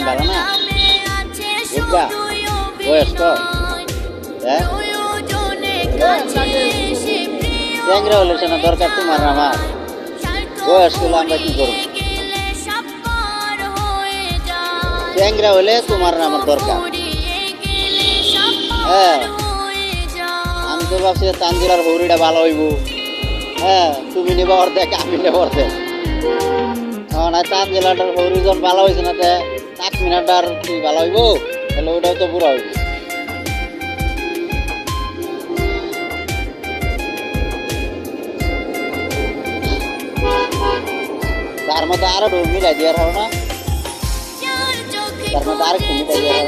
ভালো না বুঝলা বয়স্ক ট্যাংরা হলে সেনা দরকার তোমার আমার বয়স্ক হলে আমরা কি করব ট্যাংরা হলে তোমার আমার দরকার হ্যাঁ আমি তো ভাবছি তানজিলার হৌরিটা ভালো হইব হ্যাঁ তুমি নেবা অর্ধেক আমি নেব অর্ধেক না তানজিলাটার হৌরি যখন ভালো হয়েছে না তে মিনিট আর তুই ভালো হইব, তাহলে ওইটাও তো পুরো হইব। তার মধ্যে আরও মিলাই দেওয়ার হবে না? তার মধ্যে আরেকটু মিলাই দেওয়ার